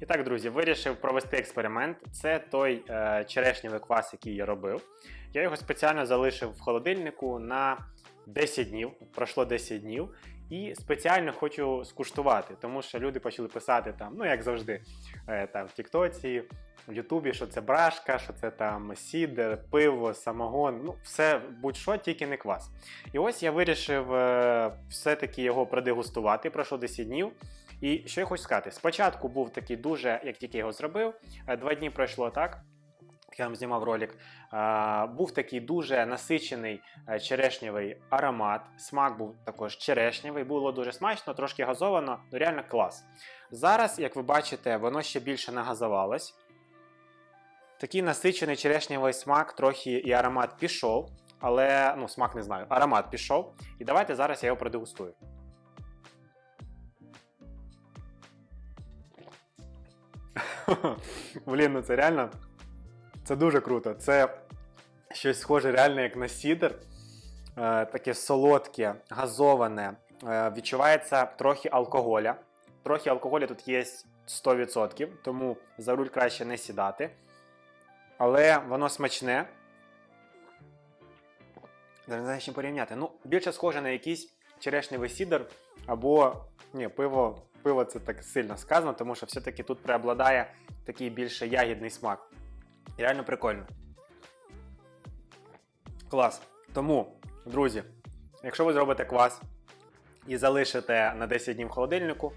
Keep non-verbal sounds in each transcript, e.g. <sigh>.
І так, друзі, вирішив провести експеримент. Це той е, черешневий квас, який я робив. Я його спеціально залишив в холодильнику на 10 днів. Пройшло 10 днів. І спеціально хочу скуштувати, тому що люди почали писати там, ну як завжди, е, там в Тіктоці, в Ютубі, що це брашка, що це там сідер, пиво, самогон, ну все будь-що, тільки не квас. І ось я вирішив е, все-таки його продегустувати. Пройшло 10 днів. І що я хочу сказати, спочатку був такий дуже, як тільки його зробив, е, два дні пройшло так. Я вам знімав ролик. Був такий дуже насичений е, черешневий аромат. Смак був також черешневий, було дуже смачно, трошки газовано, ну реально клас. Зараз, як ви бачите, воно ще більше нагазувалось. Такий насичений черешневий смак, трохи і аромат пішов, але ну, смак не знаю, аромат пішов. І давайте зараз я його продегустую. <laughs> Блін, ну це реально. Це дуже круто. Це щось схоже реально як на сідер. Е, таке солодке, газоване. Е, відчувається трохи алкоголя. Трохи алкоголя тут є 100%, тому за руль краще не сідати. Але воно смачне. Не знаю, чим порівняти. Ну, більше схоже на якийсь черешневий сідер або ні, пиво, пиво це так сильно сказано, тому що все-таки тут преобладає такий більше ягідний смак. Реально прикольно. Клас. Тому, друзі, якщо ви зробите квас і залишите на 10 днів в холодильнику,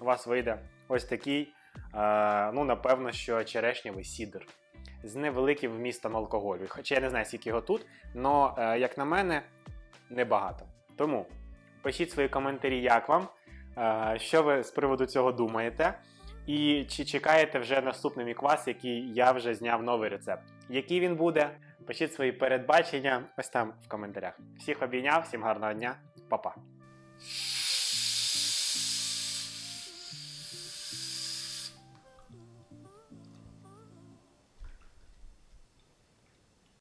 у вас вийде ось такий, е, ну, напевно, що черешневий сідр з невеликим вмістом алкоголю. Хоча я не знаю, скільки його тут, але, як на мене, небагато. Тому пишіть свої коментарі, як вам, е, що ви з приводу цього думаєте. І чи чекаєте вже наступний міквас, який я вже зняв новий рецепт? Який він буде? Пишіть свої передбачення ось там в коментарях. Всіх обійняв, всім гарного дня, па-па.